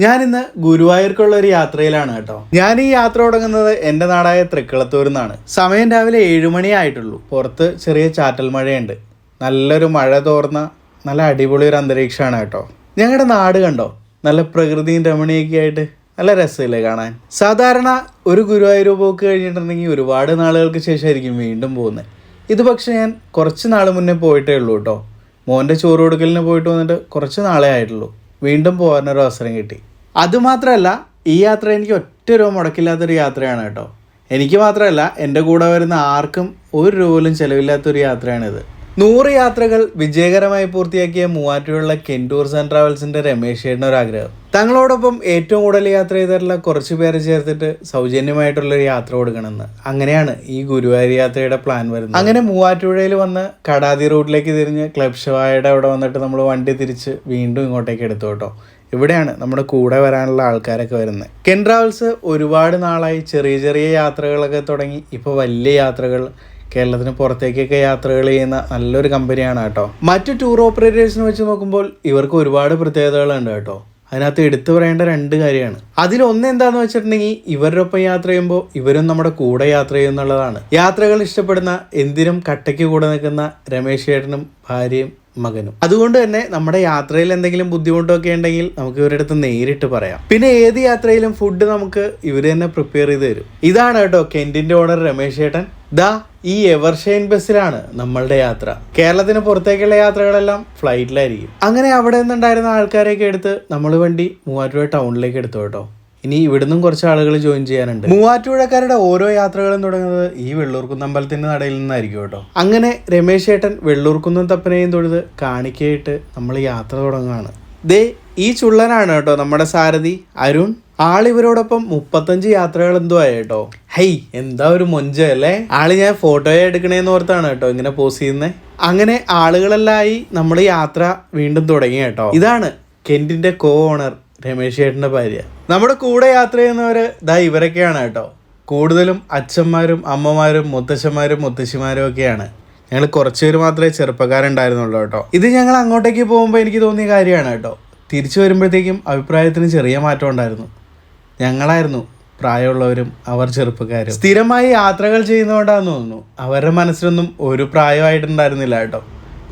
ഞാൻ ഇന്ന് ഗുരുവായൂർക്കുള്ള ഒരു യാത്രയിലാണ് കേട്ടോ. ഞാൻ ഈ യാത്ര തുടങ്ങുന്നത് എന്റെ നാടായ തൃക്കളത്തൂരിൽ നിന്നാണ്. സമയം രാവിലെ ഏഴുമണി ആയിട്ടുള്ളൂ. പുറത്ത് ചെറിയ ചാറ്റൽ മഴയുണ്ട്. നല്ലൊരു മഴ തോർന്ന നല്ല അടിപൊളി ഒരു അന്തരീക്ഷമാണ് കേട്ടോ. ഞങ്ങളുടെ നാട് കണ്ടോ? നല്ല പ്രകൃതിയും രമണിയൊക്കെ ആയിട്ട് നല്ല രസമില്ലേ കാണാൻ. സാധാരണ ഒരു ഗുരുവായൂർ പോക്ക് കഴിഞ്ഞിട്ടുണ്ടെങ്കിൽ ഒരുപാട് നാളുകൾക്ക് ശേഷമായിരിക്കും വീണ്ടും പോകുന്നത്. ഇത് പക്ഷേ ഞാൻ കുറച്ച് നാൾ മുന്നേ പോയിട്ടേ ഉള്ളൂ കേട്ടോ. മോന്റെ ചോറ് കൊടുക്കലിന് പോയിട്ട് വന്നിട്ട് കുറച്ച് നാളേ ആയിട്ടുള്ളൂ. വീണ്ടും പോകാനൊരു അവസരം കിട്ടി. അതുമാത്രമല്ല ഈ യാത്ര എനിക്ക് ഒറ്റ രൂപ മുടക്കില്ലാത്തൊരു യാത്രയാണ് കേട്ടോ. എനിക്ക് മാത്രമല്ല എന്റെ കൂടെ വരുന്ന ആർക്കും ഒരു രൂപ പോലും ചിലവില്ലാത്തൊരു യാത്രയാണിത്. നൂറ് യാത്രകൾ വിജയകരമായി പൂർത്തിയാക്കിയ മൂവാറ്റുപുഴ കെൻ ടൂർസ് ആൻഡ് ട്രാവൽസിന്റെ രമേശ് ചേട്ടൻ ഒരു ആഗ്രഹം. തങ്ങളോടൊപ്പം ഏറ്റവും കൂടുതൽ യാത്ര ചെയ്തിട്ടുള്ള കുറച്ച് പേരെ ചേർത്തിട്ട് സൗജന്യമായിട്ടുള്ളൊരു യാത്ര കൊടുക്കണമെന്ന്. അങ്ങനെയാണ് ഈ ഗുരുവായൂർ യാത്രയുടെ പ്ലാൻ വരുന്നത്. അങ്ങനെ മൂവാറ്റുപുഴയിൽ വന്ന് കടാതി റൂട്ടിലേക്ക് തിരിഞ്ഞ് ക്ലബ് ഷവായുടെ അവിടെ വന്നിട്ട് നമ്മൾ വണ്ടി തിരിച്ച് വീണ്ടും ഇങ്ങോട്ടേക്ക് എടുത്തു കേട്ടോ. ഇവിടെയാണ് നമ്മുടെ കൂടെ വരാനുള്ള ആൾക്കാരൊക്കെ വരുന്നത്. കെൻ ട്രാവൽസ് ഒരുപാട് നാളായി ചെറിയ ചെറിയ യാത്രകളൊക്കെ തുടങ്ങി. ഇപ്പോൾ വലിയ യാത്രകൾ കേരളത്തിന് പുറത്തേക്കൊക്കെ യാത്രകൾ ചെയ്യുന്ന നല്ലൊരു കമ്പനിയാണ് കേട്ടോ. മറ്റു ടൂർ ഓപ്പറേറ്റേഴ്സിനെ വെച്ച് നോക്കുമ്പോൾ ഇവർക്ക് ഒരുപാട് പ്രത്യേകതകളുണ്ട് കേട്ടോ. അതിനകത്ത് എടുത്തു പറയേണ്ട രണ്ട് കാര്യമാണ്. അതിലൊന്ന് എന്താന്ന് വെച്ചിട്ടുണ്ടെങ്കിൽ ഇവരുടെ ഒപ്പം യാത്ര ചെയ്യുമ്പോൾ ഇവരും നമ്മുടെ കൂടെ യാത്ര ചെയ്യുന്നുള്ളതാണ്. യാത്രകൾ ഇഷ്ടപ്പെടുന്ന എന്തിനും കട്ടയ്ക്ക് കൂടെ നിൽക്കുന്ന രമേശ് ചേട്ടനും ഭാര്യയും മകനും. അതുകൊണ്ട് തന്നെ നമ്മുടെ യാത്രയിൽ എന്തെങ്കിലും ബുദ്ധിമുട്ടൊക്കെ ഉണ്ടെങ്കിൽ നമുക്ക് ഇവരുടെ അടുത്ത് നേരിട്ട് പറയാം. പിന്നെ ഏത് യാത്രയിലും ഫുഡ് നമുക്ക് ഇവർ തന്നെ പ്രിപ്പയർ ചെയ്ത് തരും. ഇതാണ് കേട്ടോ കെന്റിന്റെ ഓണർ രമേശ് ചേട്ടൻ. ദാ ഈ എവർഷൈൻ ബസ്സിലാണ് നമ്മളുടെ യാത്ര. കേരളത്തിന് പുറത്തേക്കുള്ള യാത്രകളെല്ലാം ഫ്ലൈറ്റിലായിരിക്കും അങ്ങനെ അവിടെ നിന്നുണ്ടായിരുന്ന ആൾക്കാരെയൊക്കെ എടുത്ത് നമ്മൾ വണ്ടി മൂവാറ്റുപുഴ ടൗണിലേക്ക് എടുത്തു കേട്ടോ. ഇനി ഇവിടുന്നും കുറച്ച് ആളുകൾ ജോയിൻ ചെയ്യാനുണ്ട്. മൂവാറ്റുപുഴക്കാരുടെ ഓരോ യാത്രകളും തുടങ്ങുന്നത് ഈ വെള്ളൂർക്കുന്ന് അമ്പലത്തിന്റെ നടയിൽ നിന്നായിരിക്കും കേട്ടോ. അങ്ങനെ രമേശ് ഏട്ടൻ വെള്ളൂർക്കുന്നം തപ്പനെയും തൊഴുത് കാണിക്കയിട്ട് നമ്മൾ യാത്ര തുടങ്ങുകയാണ്. ദേ ഈ ചുള്ളനാണ് കേട്ടോ നമ്മുടെ സാരഥി അരുൺ. ആളിവരോടൊപ്പം മുപ്പത്തഞ്ച് യാത്രകൾ എന്തോ ആയി കേട്ടോ. ഹൈ എന്താ ഒരു മൊഞ്ച അല്ലേ? ആൾ ഞാൻ ഫോട്ടോയെ എടുക്കണേന്ന് ഓർത്താണ് കേട്ടോ ഇങ്ങനെ പോസ് ചെയ്യുന്നത് അങ്ങനെ ആളുകളെല്ലാം ആയി നമ്മൾ യാത്ര വീണ്ടും തുടങ്ങി കേട്ടോ. ഇതാണ് കെന്റിന്റെ കോ ഓണർ രമേശ് ചേട്ടന്റെ ഭാര്യ. നമ്മുടെ കൂടെ യാത്ര ചെയ്യുന്നവർ ദാ ഇവരൊക്കെയാണ് കേട്ടോ. കൂടുതലും അച്ഛന്മാരും അമ്മമാരും മുത്തശ്ശന്മാരും മുത്തശ്ശിമാരും ഒക്കെയാണ്. ഞങ്ങൾ കുറച്ച് പേര് മാത്രമേ ചെറുപ്പക്കാരുണ്ടായിരുന്നുള്ളൂ കേട്ടോ. ഇത് ഞങ്ങൾ അങ്ങോട്ടേക്ക് പോകുമ്പോൾ എനിക്ക് തോന്നിയ കാര്യമാണ് കേട്ടോ. തിരിച്ചു വരുമ്പോഴത്തേക്കും അഭിപ്രായത്തിന് ചെറിയ മാറ്റം ഉണ്ടായിരുന്നു. ഞങ്ങളായിരുന്നു പ്രായമുള്ളവരും അവർ ചെറുപ്പക്കാരും. സ്ഥിരമായി യാത്രകൾ ചെയ്യുന്നതുകൊണ്ടാണെന്ന് തോന്നുന്നു. അവരുടെ മനസ്സിലൊന്നും ഒരു പ്രായമായിട്ടുണ്ടായിരുന്നില്ല കേട്ടോ.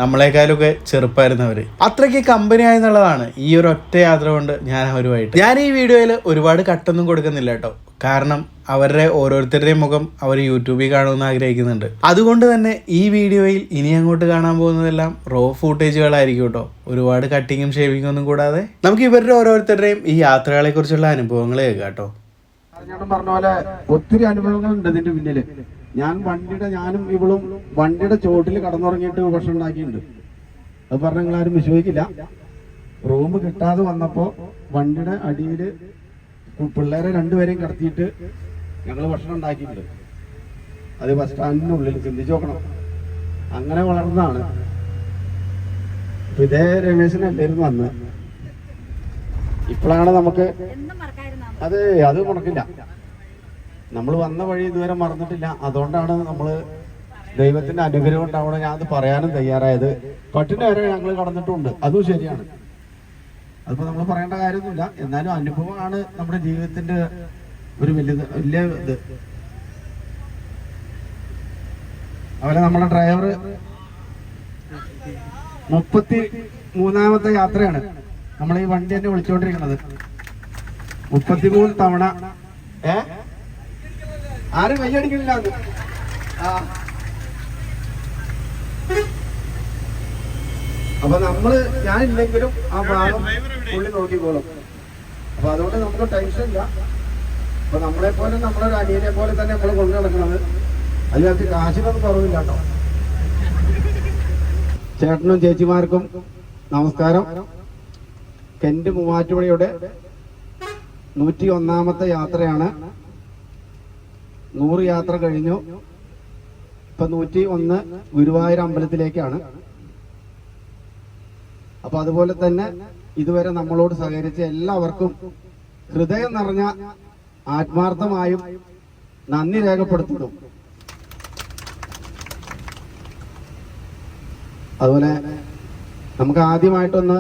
നമ്മളെക്കാളൊക്കെ ചെറുപ്പമായിരുന്നവര് അത്രയ്ക്ക് കമ്പനി ആയെന്നുള്ളതാണ് ഈ ഒരു ഒറ്റ യാത്ര കൊണ്ട് ഞാൻ അവരുമായിട്ട്. ഞാൻ ഈ വീഡിയോയിൽ ഒരുപാട് കട്ടൊന്നും കൊടുക്കുന്നില്ല കേട്ടോ. കാരണം അവരുടെ ഓരോരുത്തരുടെയും മുഖം അവർ യൂട്യൂബിൽ കാണുമെന്ന് ആഗ്രഹിക്കുന്നുണ്ട്. അതുകൊണ്ട് തന്നെ ഈ വീഡിയോയിൽ ഇനി അങ്ങോട്ട് കാണാൻ പോകുന്നതെല്ലാം റോ ഫൂട്ടേജുകളായിരിക്കും കേട്ടോ. ഒരുപാട് കട്ടിങ്ങും ഷേവിങ്ങും ഒന്നും കൂടാതെ നമുക്ക് ഇവരുടെ ഓരോരുത്തരുടെയും ഈ യാത്രകളെ കുറിച്ചുള്ള അനുഭവങ്ങൾ കേൾക്കാം കേട്ടോ. പറഞ്ഞ പോലെ ഒത്തിരി അനുഭവങ്ങളുണ്ട് ഇതിന്റെ പിന്നിൽ. ഞാൻ വണ്ടിയുടെ ഞാനും ഇവളും വണ്ടിയുടെ ചോട്ടിൽ കടന്നുറങ്ങിയിട്ട് ഭക്ഷണം ഉണ്ടാക്കിയിട്ടുണ്ട്. അത് പറഞ്ഞ നിങ്ങളാരും വിശ്വസിക്കില്ല. റൂം കിട്ടാതെ വന്നപ്പോൾ വണ്ടിയുടെ അടിയിൽ പിള്ളേരെ രണ്ടുപേരെയും കടത്തിയിട്ട് ഞങ്ങൾ ഭക്ഷണം ഉണ്ടാക്കിയിട്ടുണ്ട്. അത് ബസ് സ്റ്റാൻഡിനുള്ളിൽ ചിന്തിച്ചു നോക്കണം. അങ്ങനെ വളർന്നതാണ്. ഇതേ രമേശനല്ലായിരുന്നു വന്ന് ഇപ്പോഴാണ് നമുക്ക് അത് അത് മുടക്കില്ല നമ്മൾ വന്ന വഴി ഇതുവരെ മറന്നിട്ടില്ല. അതുകൊണ്ടാണ് നമ്മൾ ദൈവത്തിന്റെ അനുഗ്രഹം ഉണ്ടാവണം. ഞാൻ അത് പറയാനും തയ്യാറായത്. പട്ടിണി വരെ ഞങ്ങൾ കടന്നിട്ടുണ്ട്. അതും ശരിയാണ്. അതിപ്പോ നമ്മൾ പറയേണ്ട കാര്യമൊന്നുമില്ല. എന്നാലും അനുഭവമാണ് നമ്മുടെ ജീവിതത്തിന്റെ ഒരു വലിയ വലിയ ഇത്. അവരെ നമ്മുടെ ഡ്രൈവർ മുപ്പത്തി മൂന്നാമത്തെ യാത്രയാണ്. നമ്മൾ ഈ വണ്ടി തന്നെ വിളിച്ചുകൊണ്ടിരിക്കുന്നത് മുപ്പത്തിമൂന്ന് തവണ. ഏ? ആരും കയ്യടിക്കണില്ല. അപ്പൊ നമ്മൾ ഞാനില്ലെങ്കിലും ആ ഭാഗം പുള്ളി നോക്കിക്കോളും. അപ്പൊ അതുകൊണ്ട് നമുക്ക് ടെൻഷൻ ഇല്ല. അപ്പൊ നമ്മളെ പോലെ നമ്മളൊരു അനിയനെ പോലെ തന്നെ നമ്മൾ കൊണ്ടു നടക്കണത്. അതിനകത്ത് കാശിനൊന്നും കുറവില്ല കേട്ടോ. ചേട്ടനും ചേച്ചിമാർക്കും നമസ്കാരം. കെന്റ് മൂവാറ്റുപുഴയുടെ നൂറ്റി ഒന്നാമത്തെ യാത്രയാണ് നൂറ് യാത്ര കഴിഞ്ഞു. ഇപ്പൊ നൂറ്റി ഒന്ന് ഗുരുവായൂർ അമ്പലത്തിലേക്കാണ്. അപ്പൊ അതുപോലെ തന്നെ ഇതുവരെ നമ്മളോട് സഹകരിച്ച എല്ലാവർക്കും ഹൃദയം നിറഞ്ഞ ആത്മാർത്ഥമായും നന്ദി രേഖപ്പെടുത്തുന്നു. അതുപോലെ നമുക്ക് ആദ്യമായിട്ടൊന്ന്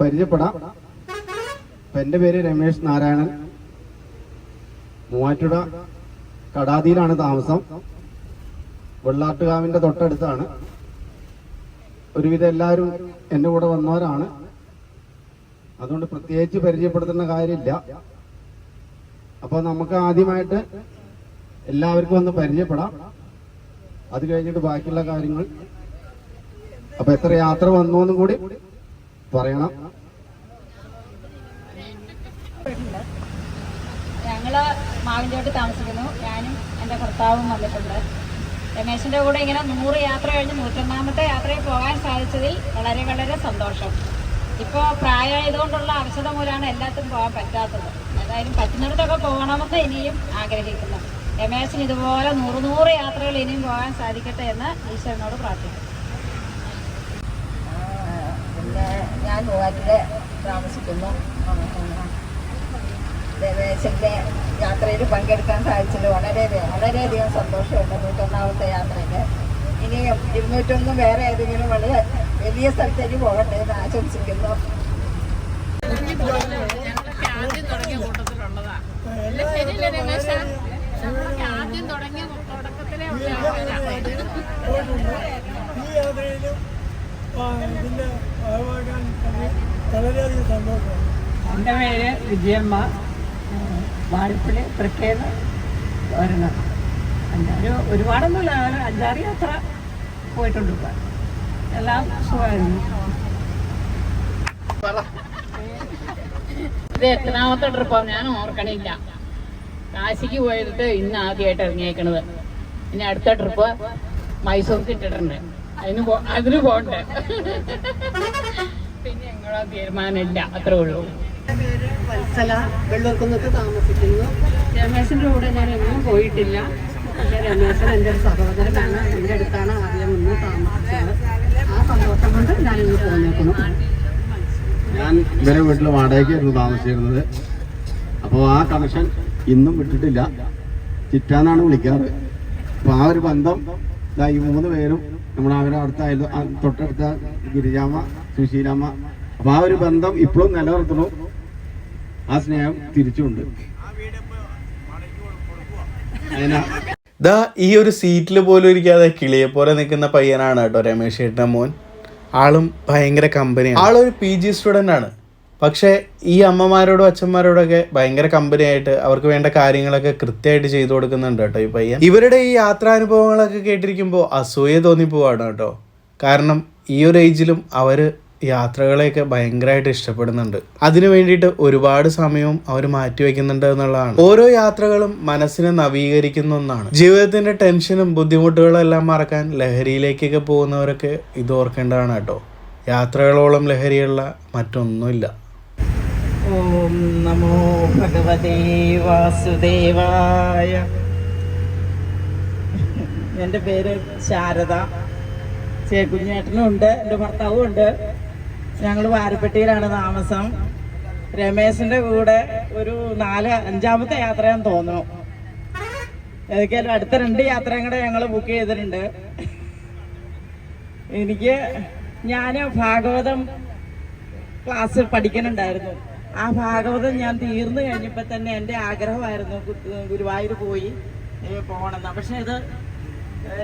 പരിചയപ്പെടാം. അപ്പം പേര് രമേശ് നാരായണൻ. മൂവാറ്റുപുഴ കടാതിയിലാണ് താമസം. വെള്ളാട്ടുകാവിന്റെ തൊട്ടടുത്താണ്. ഒരുവിധം എല്ലാവരും എന്റെ കൂടെ വന്നവരാണ്. അതുകൊണ്ട് പ്രത്യേകിച്ച് പരിചയപ്പെടുത്തേണ്ട കാര്യമില്ല. അപ്പോൾ നമുക്ക് ആദ്യമായിട്ട് എല്ലാവർക്കും ഒന്ന് പരിചയപ്പെടാം. അത് കഴിഞ്ഞിട്ട് ബാക്കിയുള്ള കാര്യങ്ങൾ. അപ്പൊ എത്ര യാത്ര വന്നു എന്നും കൂടി പറയണം. ഞങ്ങൾ മാവിൻചോട്ട് താമസിക്കുന്നു. ഞാനും എന്റെ ഭർത്താവും വന്നിട്ടുണ്ട്. രമേശിന്റെ കൂടെ ഇങ്ങനെ നൂറ് യാത്ര കഴിഞ്ഞ് നൂറ്റൊന്നാമത്തെ യാത്രയിൽ പോകാൻ സാധിച്ചതിൽ വളരെ വളരെ സന്തോഷം. ഇപ്പോൾ പ്രായമായതുകൊണ്ടുള്ള അവശത മൂലമാണ് എല്ലാത്തിനും പോകാൻ പറ്റാത്തത്. ഏതായാലും പറ്റുന്നിടത്തൊക്കെ പോകണമെന്ന് ഇനിയും ആഗ്രഹിക്കുന്നു. രമേശിന് ഇതുപോലെ നൂറ് നൂറ് യാത്രകൾ ഇനിയും പോകാൻ സാധിക്കട്ടെ എന്ന് ഈശ്വരനോട് പ്രാർത്ഥിക്കുന്നു. പിന്നെ ഞാൻ മൂവാറ്റിലെ താമസിക്കുന്നു. ദേശത്തെ യാത്രയിൽ പങ്കെടുക്കാൻ സാധിച്ചത് വളരെ വളരെയധികം സന്തോഷമുണ്ട് നൂറ്റൊന്നാമത്തെ യാത്രയിൽ. ഇനി ഇരുന്നൂറ്റൊന്നും വേറെ ഏതെങ്കിലും വളരെ വലിയ സ്ഥലത്തേക്ക് പോകട്ടെ എന്ന് ആശംസിക്കുന്നു. ഈ യാത്രയിലും ആ, ഇതിന്റെ ഭാഗമാകാൻ കഴിഞ്ഞ് വളരെയധികം സന്തോഷം എന്റെ പേര് വിജയമ്മ. വാഴപ്പള്ളി തൃക്കേന്ന് വരണം അഞ്ചാറ് ഒരുപാടൊന്നുമില്ല. ഒരു അഞ്ചാറ് യാത്ര പോയിട്ടുണ്ട് ഇപ്പം. എല്ലാം സുഖമായിരുന്നു. ഇത് എത്രാമത്തെ ട്രിപ്പാണ് ഞാൻ ഓർക്കണില്ല. കാശിക്ക് പോയിട്ട് ഇന്ന് ആദ്യമായിട്ട് ഇറങ്ങിയേക്കണത്. ഇനി അടുത്ത ട്രിപ്പ് മൈസൂർക്ക് ഇട്ടിട്ടുണ്ട്. അതിന് പോ അതിന് പോകണ്ടേ പിന്നെ ഞങ്ങളെ തീരുമാനമില്ല. അത്രേ ഉള്ളൂ. വത്സല. വെള്ളൂർക്കുന്നത്ത് താമസിക്കുന്നു. രമേശന്റെ കൂടെ ഞാൻ എങ്ങും പോയിട്ടില്ല. പക്ഷേ രമേശൻ എന്റെ ഒരു സഹോദരനാണ്. എന്റെ അടുത്താണ് ആദ്യം ഒന്ന് താമസിച്ചത്. ആ സന്തോഷം കൊണ്ട് ഞാനിങ്ങ് പോന്നേക്കുന്നു. ഞാൻ ഇവരെ വീട്ടിൽ വാടകയ്ക്കായിരുന്നു താമസിച്ചിരുന്നത്. അപ്പോൾ ആ കണക്ഷൻ ഇന്നും വിട്ടിട്ടില്ല. ചിറ്റാന്നാണ് വിളിക്കാറ്. അപ്പോൾ ആ ഒരു ബന്ധം ഈ മൂന്ന് പേരും നമ്മുടെ അവരുടെ അടുത്തായാലും തൊട്ടടുത്ത ഗിരിജാമ്മ സുശീലാമ്മ അപ്പോൾ ആ ഒരു ബന്ധം ഇപ്പോഴും നിലനിർത്തണം. ആ സ്നേഹം തിരിച്ചുണ്ട്. ദാ ഈ ഒരു സീറ്റിൽ പോലും ഇരിക്കാതെ കിളിയെ പോലെ നിൽക്കുന്ന പയ്യനാണ് കേട്ടോ രമേശ് ചേട്ടന്റെ മോൻ. ആളും ഭയങ്കര കമ്പനിയാണ്. ആളൊരു പി ജി സ്റ്റുഡന്റ് ആണ്. പക്ഷേ ഈ അമ്മമാരോടും അച്ഛന്മാരോടൊക്കെ ഭയങ്കര കമ്പനിയായിട്ട് അവർക്ക് വേണ്ട കാര്യങ്ങളൊക്കെ കൃത്യമായിട്ട് ചെയ്തു കൊടുക്കുന്നുണ്ട് കേട്ടോ ഈ പയ്യൻ. ഇവരുടെ ഈ യാത്രാനുഭവങ്ങളൊക്കെ കേട്ടിരിക്കുമ്പോൾ അസൂയ തോന്നിപ്പോവാണ് കേട്ടോ. കാരണം ഈ ഒരു ഏജിലും അവർ യാത്രകളെയൊക്കെ ഭയങ്കരമായിട്ട് ഇഷ്ടപ്പെടുന്നുണ്ട്. അതിനു വേണ്ടിയിട്ട് ഒരുപാട് സമയവും അവർ മാറ്റിവെക്കുന്നുണ്ട് എന്നുള്ളതാണ്. ഓരോ യാത്രകളും മനസ്സിനെ നവീകരിക്കുന്ന ഒന്നാണ്. ജീവിതത്തിന്റെ ടെൻഷനും ബുദ്ധിമുട്ടുകളും എല്ലാം മറക്കാൻ ലഹരിയിലേക്കൊക്കെ പോകുന്നവരൊക്കെ ഇത് ഓർക്കേണ്ടതാണ് കേട്ടോ. യാത്രകളോളം ലഹരിയുള്ള മറ്റൊന്നുമില്ല. ഓം നമോ വാസുദേവായ. എന്റെ പേര് ശാരദ. ചേക്കുഞ്ഞേട്ടനും ഉണ്ട് എന്റെ ഭർത്താവും ഉണ്ട് ഞങ്ങൾ വാരപ്പെട്ടിയിലാണ് താമസം. രമേശിന്റെ കൂടെ ഒരു നാല് അഞ്ചാമത്തെ യാത്രയാന്ന് തോന്നുന്നു. ഏതൊക്കെയാലും അടുത്ത രണ്ട് യാത്രയും കൂടെ ഞങ്ങൾ ബുക്ക് ചെയ്തിട്ടുണ്ട്. എനിക്ക് ഞാൻ ഭാഗവതം ക്ലാസ് പഠിക്കുന്നുണ്ടായിരുന്നു ആ ഭാഗവതം ഞാൻ തീർന്നു കഴിഞ്ഞപ്പോൾ തന്നെ എന്റെ ആഗ്രഹമായിരുന്നു ഗുരുവായൂർ പോയി പോകണമെന്ന്. പക്ഷെ ഇത്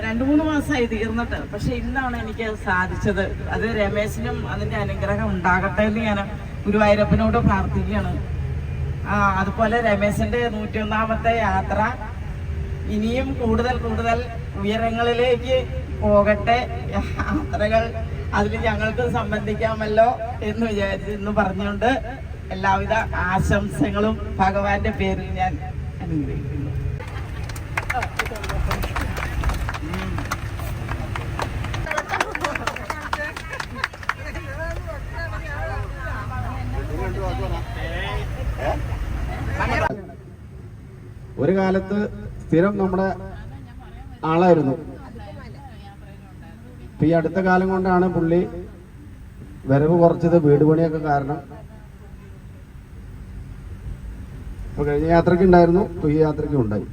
രണ്ട് മൂന്ന് മാസമായി തീർന്നിട്ട്. പക്ഷെ ഇന്നാണ് എനിക്ക് സാധിച്ചത്. അത് രമേശിനും അതിന്റെ അനുഗ്രഹം ഉണ്ടാകട്ടെ എന്ന് ഞാൻ ഗുരുവായൂരപ്പനോട് പ്രാർത്ഥിക്കുകയാണ്. അതുപോലെ രമേശിന്റെ നൂറ്റിയൊന്നാമത്തെ യാത്ര ഇനിയും കൂടുതൽ കൂടുതൽ ഉയരങ്ങളിലേക്ക് പോകട്ടെ. യാത്രകൾ അതിൽ ഞങ്ങൾക്ക് സംബന്ധിക്കാമല്ലോ എന്ന് വിചാരിച്ച് എന്ന് പറഞ്ഞുകൊണ്ട് എല്ലാവിധ ആശംസകളും ഭഗവാന്റെ പേരിൽ ഞാൻ അനുഗ്രഹിക്കുന്നു. ഒരു കാലത്ത് സ്ഥിരം നമ്മുടെ ആളായിരുന്നു. ഇപ്പൊ ഈ അടുത്ത കാലം കൊണ്ടാണ് പുള്ളി വരവ് കുറച്ചത് വീട് പണിയൊക്കെ കാരണം. ഇപ്പൊ കഴിഞ്ഞ യാത്രയ്ക്ക് ഉണ്ടായിരുന്നു ഈ യാത്രയ്ക്കും ഉണ്ടായി.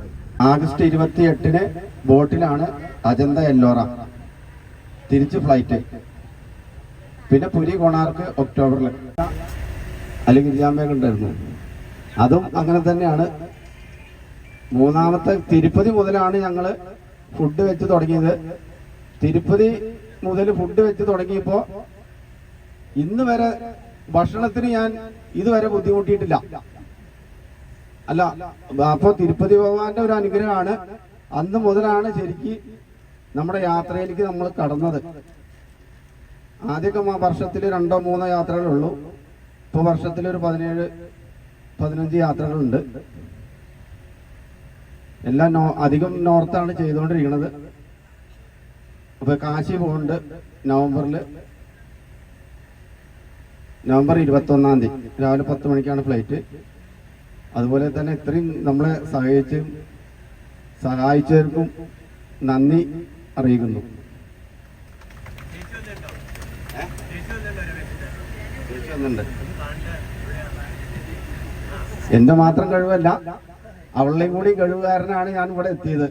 ആഗസ്റ്റ് ഇരുപത്തി എട്ടിന് ബോട്ടിലാണ് അജന്ത എല്ലോറ തിരിച്ച് ഫ്ലൈറ്റ്. പിന്നെ പുരി കൊണാർക്ക് ഒക്ടോബറിൽ അല്ലെങ്കിൽ ഗിരിജാമ്മയൊക്കെ ഉണ്ടായിരുന്നു. അതും അങ്ങനെ തന്നെയാണ് മൂന്നാമത്തെ തിരുപ്പതി മുതലാണ് ഞങ്ങൾ ഫുഡ് വെച്ച് തുടങ്ങിയത്. തിരുപ്പതി മുതൽ ഫുഡ് വെച്ച് തുടങ്ങിയപ്പോൾ ഇന്ന് വരെ ഭക്ഷണത്തിന് ഞാൻ ഇതുവരെ ബുദ്ധിമുട്ടിയിട്ടില്ല. അല്ല അപ്പോൾ തിരുപ്പതി ഭഗവാന്റെ ഒരു അനുഗ്രഹമാണ്. അന്ന് മുതലാണ് ശരിക്ക് നമ്മുടെ യാത്രയിലേക്ക് നമ്മൾ കടന്നത്. ആദ്യമൊക്കെ വർഷത്തിൽ രണ്ടോ മൂന്നോ യാത്രകളുള്ളൂ ഇപ്പോൾ വർഷത്തിൽ ഒരു പതിനേഴ് പതിനഞ്ച് യാത്രകളുണ്ട്. എല്ലാം അധികം നോർത്താണ് ചെയ്തുകൊണ്ടിരിക്കുന്നത്. അപ്പൊ കാശി പോകുന്നുണ്ട് നവംബറിൽ നവംബർ ഇരുപത്തി ഒന്നാം തീയതി. രാവിലെ പത്ത് മണിക്കാണ് ഫ്ലൈറ്റ്. അതുപോലെ തന്നെ ഇത്രയും നമ്മളെ സഹായിച്ച് സഹായിച്ചവർക്കും നന്ദി അറിയിക്കുന്നു. എന്റെ മാത്രം കഴിവല്ല. അവളുടെയും കൂടി കഴിവുകാരനാണ് ഞാൻ ഇവിടെ എത്തിയത്.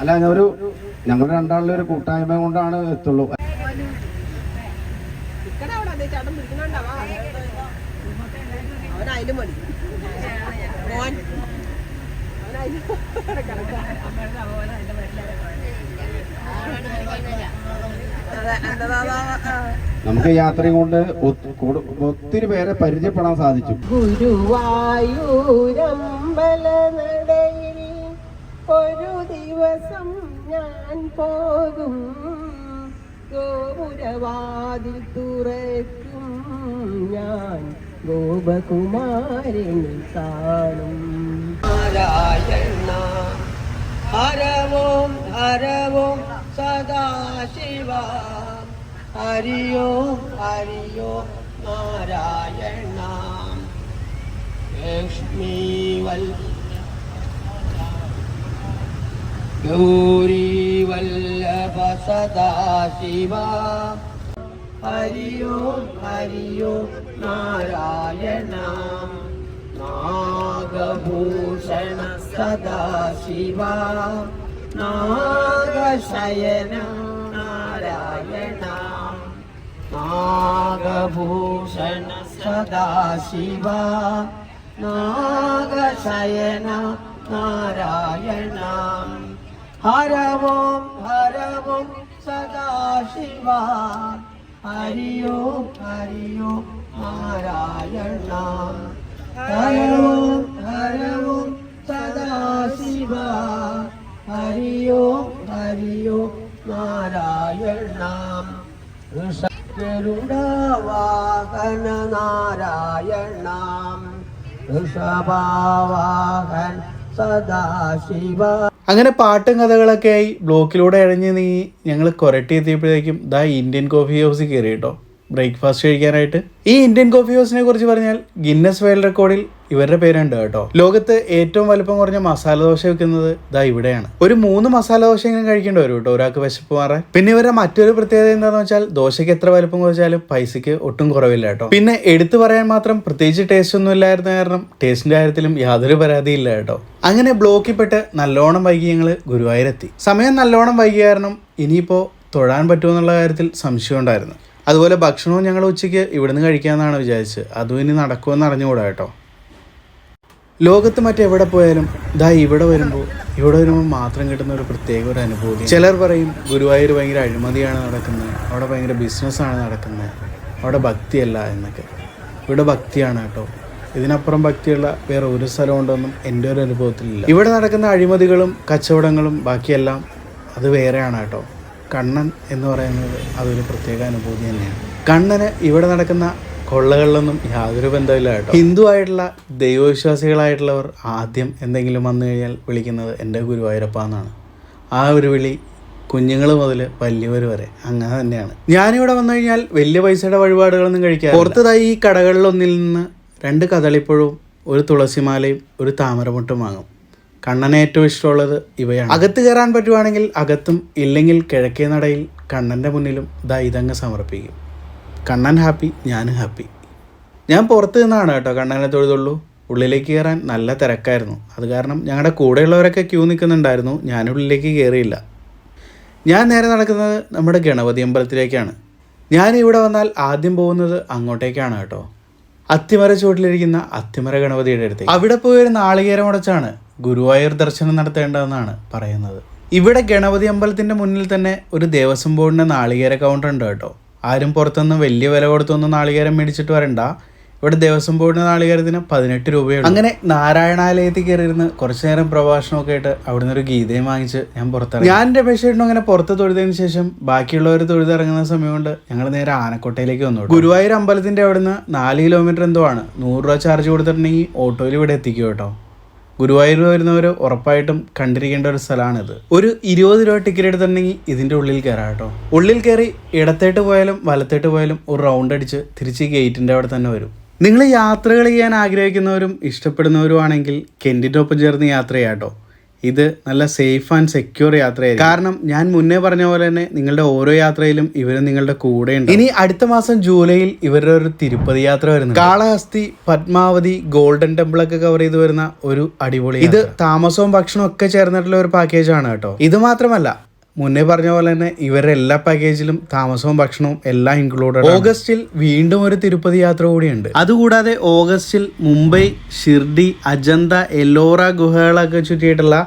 അല്ല ഒരു ഞങ്ങൾ രണ്ടാളുടെ ഒരു കൂട്ടായ്മ കൊണ്ടാണ് എത്തുള്ളൂ. അവനായാലും നമുക്ക് യാത്രയും കൊണ്ട് ഒത്തിരി പേരെ പരിചയപ്പെടാൻ സാധിച്ചു. ഗുരുവായൂരമ്പല നടയിൽ ഒരു ദിവസം ഞാൻ പോകും. ഗോപുരവാതിൽ തുറക്കും ഞാൻ. ഗോപകുമാരനെ കാണും. നാരായണ ഹരവോം ഹരവോം. സദാശിവ ഹരിയോ ഹരിയോ നാരായണ. ലക്ഷ്മീവൽ ഗൗരീവല്ലഭ സദാശിവ ഹരിയോ ഹരിയോ നാരായണ. നാഗഭൂഷണ സദാശിവ നാഗശയന നാഗഭൂഷണ സദാശിവ. നാഗശയന നാരായണ. ഹരവോം ഹരവോം സദാശിവ. ഹരിയോ ഹരിയോ നാരായണ. ഹരവും ഹരവും സദാശിവ. ഹരിയോ ഹരിയോ നാരായണ. സദാശിവ. അങ്ങനെ പാട്ടും കഥകളൊക്കെ ആയി ബ്ലോക്കിലൂടെ ഇഴഞ്ഞ് നീ ഞങ്ങൾ കൊരട്ടി എത്തിയപ്പോഴേക്കും ദാ ഇന്ത്യൻ കോഫി ഹൗസിൽ കയറി കേട്ടോ. ബ്രേക്ക്ഫാസ്റ്റ് കഴിക്കാനായിട്ട്. ഈ ഇന്ത്യൻ കോഫി ഹൗസിനെ കുറിച്ച് പറഞ്ഞാൽ ഗിന്നസ് വേൾഡ് റെക്കോർഡിൽ ഇവരുടെ പേരുണ്ട് കേട്ടോ. ലോകത്ത് ഏറ്റവും വലുപ്പം കുറഞ്ഞ മസാല ദോശ വെക്കുന്നത് ഇതാ ഇവിടെയാണ്. ഒരു മൂന്ന് മസാല ദോശ എങ്കിലും കഴിക്കേണ്ടി വരും കേട്ടോ. ഒരാൾക്ക് വിശപ്പ് മാറാൻ. പിന്നെ ഇവരുടെ മറ്റൊരു പ്രത്യേകത എന്താണെന്ന് വെച്ചാൽ ദോശയ്ക്ക് എത്ര വലുപ്പം കുറച്ചാലും പൈസയ്ക്ക് ഒട്ടും കുറവില്ല കേട്ടോ. പിന്നെ എടുത്തു പറയാൻ മാത്രം പ്രത്യേകിച്ച് ടേസ്റ്റ് ഒന്നും ഇല്ലായിരുന്ന കാരണം ടേസ്റ്റിന്റെ കാര്യത്തിലും യാതൊരു പരാതിയില്ല കേട്ടോ. അങ്ങനെ ബ്ലോക്കിൽപ്പെട്ട് നല്ലോണം വൈകി ഞങ്ങൾ ഗുരുവായൂരെത്തി. സമയം നല്ലോണം വൈകിയ കാരണം ഇനിയിപ്പോൾ തൊഴാൻ പറ്റുമെന്നുള്ള കാര്യത്തിൽ സംശയം ഉണ്ടായിരുന്നു. അതുപോലെ ഭക്ഷണവും ഞങ്ങൾ ഉച്ചയ്ക്ക് ഇവിടുന്ന് കഴിക്കാമെന്നാണ് വിചാരിച്ചത്. അതും ഇനി നടക്കുമെന്ന് അറിഞ്ഞുകൂടാ കേട്ടോ. ലോകത്ത് മറ്റെവിടെ പോയാലും ദാ ഇവിടെ വരുമ്പോൾ ഇവിടെ വരുമ്പോൾ മാത്രം കിട്ടുന്ന ഒരു പ്രത്യേക ഒരു അനുഭൂതി. ചിലർ പറയും ഗുരുവായൂർ ഭയങ്കര അഴിമതിയാണ് നടക്കുന്നത്. അവിടെ ഭയങ്കര ബിസിനസ്സാണ് നടക്കുന്നത്. അവിടെ ഭക്തിയല്ല എന്നൊക്കെ. ഇവിടെ ഭക്തിയാണ് കേട്ടോ. ഇതിനപ്പുറം ഭക്തിയുള്ള വേറെ ഒരു സ്ഥലം ഉണ്ടെന്നും എന്റെ ഒരു അനുഭവത്തിലില്ല. ഇവിടെ നടക്കുന്ന അഴിമതികളും കച്ചവടങ്ങളും ബാക്കിയെല്ലാം അത് വേറെയാണ് കേട്ടോ. കണ്ണൻ എന്ന് പറയുന്നത് അതൊരു പ്രത്യേക അനുഭൂതി തന്നെയാണ്. കണ്ണന് ഇവിടെ നടക്കുന്ന കൊള്ളകളിലൊന്നും യാതൊരു ബന്ധമില്ല കേട്ടോ. ഹിന്ദു ആയിട്ടുള്ള ദൈവവിശ്വാസികളായിട്ടുള്ളവർ ആദ്യം എന്തെങ്കിലും വന്നു കഴിഞ്ഞാൽ വിളിക്കുന്നത് എന്റെ ഗുരുവായൂരപ്പ എന്നാണ്. ആ ഒരു വിളി കുഞ്ഞുങ്ങൾ മുതൽ വലിയവർ വരെ അങ്ങനെ തന്നെയാണ്. ഞാനിവിടെ വന്നു കഴിഞ്ഞാൽ വലിയ പൈസയുടെ വഴിപാടുകളൊന്നും കഴിക്കാൻ പുറത്തതായി ഈ കടകളിലൊന്നിൽ നിന്ന് രണ്ട് കദളിപ്പഴവും ഒരു തുളസിമാലയും ഒരു താമരമുട്ടും വാങ്ങും. കണ്ണന് ഏറ്റവും ഇഷ്ടമുള്ളത് ഇവയാണ്. അകത്ത് കയറാൻ പറ്റുവാണെങ്കിൽ അകത്തും ഇല്ലെങ്കിൽ കിഴക്കേ നടയിൽ കണ്ണന്റെ മുന്നിലും ദാ ഇതങ്ങ് സമർപ്പിക്കും. കണ്ണൻ ഹാപ്പി ഞാനും ഹാപ്പി. ഞാൻ പുറത്ത് നിന്നാണ് കേട്ടോ കണ്ണനെ തൊഴുതുള്ളൂ. ഉള്ളിലേക്ക് കയറാൻ നല്ല തിരക്കായിരുന്നു. അത് കാരണം ഞങ്ങളുടെ കൂടെയുള്ളവരൊക്കെ ക്യൂ നിൽക്കുന്നുണ്ടായിരുന്നു. ഞാൻ ഉള്ളിലേക്ക് കയറിയില്ല. ഞാൻ നേരെ നടക്കുന്നത് നമ്മുടെ ഗണപതി അമ്പലത്തിലേക്കാണ്. ഞാൻ ഇവിടെ വന്നാൽ ആദ്യം പോകുന്നത് അങ്ങോട്ടേക്കാണ് കേട്ടോ. അത്തിമര ചുവട്ടിലിരിക്കുന്ന അത്തിമര ഗണപതിയുടെ അടുത്ത് അവിടെ പോയി ഒരു നാളികേരം ഉടച്ചാണ്. ഗുരുവായൂർ ദർശനം നടത്തേണ്ടതെന്നാണ് പറയുന്നത്. ഇവിടെ ഗണപതി അമ്പലത്തിന്റെ മുന്നിൽ തന്നെ ഒരു ദേവസ്വം ബോർഡിന്റെ നാളികേര കൗണ്ടർ ഉണ്ട് കേട്ടോ. ആരും പുറത്തുനിന്ന് വലിയ വില കൊടുത്തൊന്നും നാളികേരം മേടിച്ചിട്ട് വരണ്ട. ഇവിടെ ദേവസ്വം ബോർഡിന്റെ നാളികേരത്തിന് പതിനെട്ട് രൂപയാണ് അങ്ങനെ നാരായണാലയത്തിൽ കയറിയിരുന്ന് കുറച്ചു നേരം പ്രഭാഷണമൊക്കെ ആയിട്ട് അവിടുന്ന് ഒരു ഗീതയും വാങ്ങിച്ച് ഞാൻ പുറത്തിറങ്ങി. ഞാൻ രമേശ് ചേട്ടനും അങ്ങനെ പുറത്ത് തൊഴുതതിന് ശേഷം ബാക്കിയുള്ളവർ തൊഴുതിറങ്ങുന്ന സമയം കൊണ്ട് ഞങ്ങൾ നേരെ ആനക്കോട്ടയിലേക്ക് വന്നു. ഗുരുവായൂർ അമ്പലത്തിന്റെ അവിടുന്ന് നാല് കിലോമീറ്റർ എന്തോ ആണ്. നൂറ് രൂപ ചാർജ് കൊടുത്തിട്ടുണ്ടെങ്കിൽ ഓട്ടോയിൽ ഇവിടെ എത്തിക്കും കേട്ടോ. ഗുരുവായൂർ വരുന്നവർ ഉറപ്പായിട്ടും കണ്ടിരിക്കേണ്ട ഒരു സ്ഥലമാണിത്. ഒരു ഇരുപത് രൂപ ടിക്കറ്റ് എടുത്തിട്ടുണ്ടെങ്കിൽ ഇതിന്റെ ഉള്ളിൽ കയറാം കേട്ടോ. ഉള്ളിൽ കയറി ഇടത്തേട്ട് പോയാലും വലത്തേട്ട് പോയാലും ഒരു റൗണ്ട് അടിച്ച് തിരിച്ച് ഗേറ്റിന്റെ അവിടെ തന്നെ വരും. നിങ്ങൾ യാത്രകൾ ചെയ്യാൻ ആഗ്രഹിക്കുന്നവരും ഇഷ്ടപ്പെടുന്നവരുമാണെങ്കിൽ കെന്റിന്റെ ഒപ്പം ചേർന്ന് യാത്ര ചെയ്യാം കേട്ടോ. ഇത് നല്ല സേഫ് ആൻഡ് സെക്യൂർ യാത്രയായിരിക്കും. കാരണം ഞാൻ മുന്നേ പറഞ്ഞ പോലെ തന്നെ നിങ്ങളുടെ ഓരോ യാത്രയിലും ഇവർ നിങ്ങളുടെ കൂടെ ഉണ്ട്. ഇനി അടുത്ത മാസം ജൂലൈയിൽ ഇവരുടെ ഒരു തിരുപ്പതി യാത്ര വരുന്നു കാളഹസ്തി പത്മാവതി ഗോൾഡൻ ടെമ്പിൾ ഒക്കെ കവർ ചെയ്ത് വരുന്ന ഒരു അടിപൊളി ഇത് താമസവും ഭക്ഷണവും ഒക്കെ ചേർന്നിട്ടുള്ള ഒരു പാക്കേജ് ആണ് കേട്ടോ. ഇത് മാത്രമല്ല മുന്നേ പറഞ്ഞ പോലെ തന്നെ ഇവരുടെ എല്ലാ പാക്കേജിലും താമസവും ഭക്ഷണവും എല്ലാം ഇൻക്ലൂഡഡ് ഓഗസ്റ്റിൽ വീണ്ടും ഒരു തിരുപ്പതി യാത്ര കൂടിയുണ്ട്. അതുകൂടാതെ ഓഗസ്റ്റിൽ മുംബൈ ഷിർഡി അജന്ത എല്ലോറ ഗുഹകളൊക്കെ ചുറ്റിയിട്ടുള്ള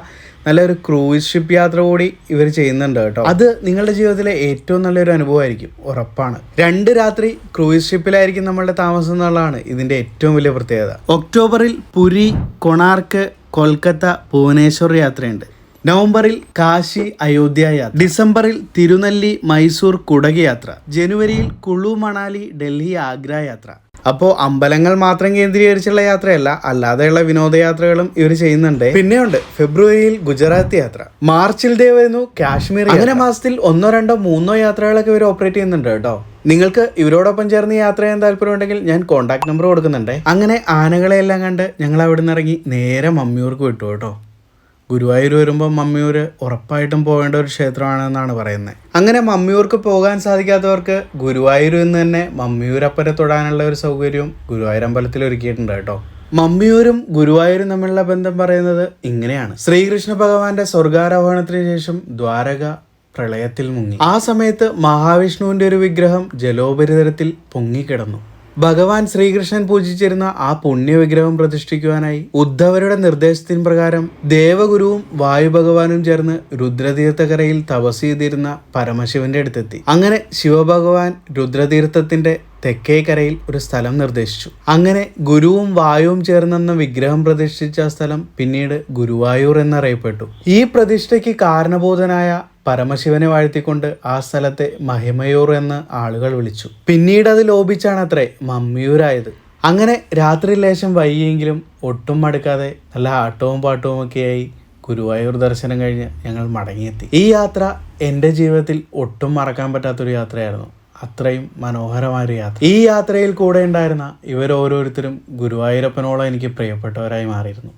നല്ലൊരു ക്രൂയിസ് ഷിപ്പ് യാത്ര കൂടി ഇവർ ചെയ്യുന്നുണ്ട് കേട്ടോ. അത് നിങ്ങളുടെ ജീവിതത്തിലെ ഏറ്റവും നല്ലൊരു അനുഭവമായിരിക്കും. ഉറപ്പാണ്. രണ്ട് രാത്രി ക്രൂയിസ് ഷിപ്പിലായിരിക്കും നമ്മളുടെ താമസം എന്നുള്ളതാണ് ഇതിന്റെ ഏറ്റവും വലിയ പ്രത്യേകത. ഒക്ടോബറിൽ പുരി കൊണാർക്ക് കൊൽക്കത്ത ഭുവനേശ്വർ യാത്രയുണ്ട്. നവംബറിൽ കാശി അയോധ്യ യാത്ര. ഡിസംബറിൽ തിരുനെല്ലി മൈസൂർ കുടക് യാത്ര ജനുവരിയിൽ കുളു മണാലി ഡൽഹി ആഗ്ര യാത്ര. അപ്പോൾ അമ്പലങ്ങൾ മാത്രം കേന്ദ്രീകരിച്ചുള്ള യാത്രയല്ല അല്ലാതെയുള്ള വിനോദയാത്രകളും ഇവർ ചെയ്യുന്നുണ്ട്. പിന്നെയുണ്ട് ഫെബ്രുവരിയിൽ ഗുജറാത്ത് യാത്ര. മാർച്ചിൽ ദേവായിരുന്നു കാശ്മീർ അങ്ങനെ മാസത്തിൽ ഒന്നോ രണ്ടോ മൂന്നോ യാത്രകളൊക്കെ ഇവർ ഓപ്പറേറ്റ് ചെയ്യുന്നുണ്ട് കേട്ടോ. നിങ്ങൾക്ക് ഇവരോടൊപ്പം ചേർന്ന് യാത്ര ചെയ്യാൻ താല്പര്യമുണ്ടെങ്കിൽ ഞാൻ കോൺടാക്ട് നമ്പർ കൊടുക്കുന്നുണ്ട്. അങ്ങനെ ആനകളെല്ലാം കണ്ട് ഞങ്ങൾ അവിടെ നിന്ന് ഇറങ്ങി നേരെ മമ്മിയൂർക്ക് വിട്ടു കേട്ടോ. ഗുരുവായൂർ വരുമ്പോൾ മമ്മിയൂർ ഉറപ്പായിട്ടും പോകേണ്ട ഒരു ക്ഷേത്രമാണെന്നാണ് പറയുന്നത് അങ്ങനെ മമ്മിയൂർക്ക് പോകാൻ സാധിക്കാത്തവർക്ക് ഗുരുവായൂർ എന്ന് തന്നെ മമ്മിയൂരപ്പനെ തൊടാനുള്ള ഒരു സൗകര്യവും ഗുരുവായൂർ അമ്പലത്തിൽ ഒരുക്കിയിട്ടുണ്ട് കേട്ടോ. മമ്മിയൂരും ഗുരുവായൂരും തമ്മിലുള്ള ബന്ധം പറയുന്നത് ഇങ്ങനെയാണ്. ശ്രീകൃഷ്ണ ഭഗവാന്റെ സ്വർഗാരോഹണത്തിന് ശേഷം ദ്വാരക പ്രളയത്തിൽ മുങ്ങി. ആ സമയത്ത് മഹാവിഷ്ണുവിന്റെ ഒരു വിഗ്രഹം ജലോപരിതലത്തിൽ പൊങ്ങിക്കിടന്നു. ഭഗവാൻ ശ്രീകൃഷ്ണൻ പൂജിച്ചിരുന്ന ആ പുണ്യ വിഗ്രഹം പ്രതിഷ്ഠിക്കുവാനായി ഉദ്ധവരുടെ നിർദ്ദേശത്തിന് പ്രകാരം ദേവഗുരുവും വായു ഭഗവാനും ചേർന്ന് രുദ്രതീർത്ഥകരയിൽ തപസ് ചെയ്തിരുന്ന പരമശിവന്റെ അടുത്തെത്തി. അങ്ങനെ ശിവഭഗവാൻ രുദ്രതീർത്ഥത്തിന്റെ തെക്കേ കരയിൽ ഒരു സ്ഥലം നിർദ്ദേശിച്ചു. അങ്ങനെ ഗുരുവും വായുവും ചേർന്നെന്ന വിഗ്രഹം പ്രതിഷ്ഠിച്ച സ്ഥലം പിന്നീട് ഗുരുവായൂർ എന്നറിയപ്പെട്ടു. ഈ പ്രതിഷ്ഠയ്ക്ക് കാരണഭൂതനായ പരമശിവനെ വാഴ്ത്തിക്കൊണ്ട് ആ സ്ഥലത്തെ മഹിമയൂർ എന്ന് ആളുകൾ വിളിച്ചു. പിന്നീട് അത് ലോപിച്ചാണത്രേ മമ്മിയൂരായത്. അങ്ങനെ രാത്രി ലേശം വൈകിയെങ്കിലും ഒട്ടും മടുക്കാതെ നല്ല ആട്ടവും പാട്ടവും ഒക്കെയായി ഗുരുവായൂർ ദർശനം കഴിഞ്ഞ് ഞങ്ങൾ മടങ്ങിയെത്തി. ഈ യാത്ര എന്റെ ജീവിതത്തിൽ ഒട്ടും മറക്കാൻ പറ്റാത്തൊരു യാത്രയായിരുന്നു. അത്രയും മനോഹരമായൊരു യാത്ര. ഈ യാത്രയിൽ കൂടെ ഉണ്ടായിരുന്ന ഇവരോരോരുത്തരും ഗുരുവായൂരപ്പനോളം എനിക്ക് പ്രിയപ്പെട്ടവരായി മാറിയിരുന്നു.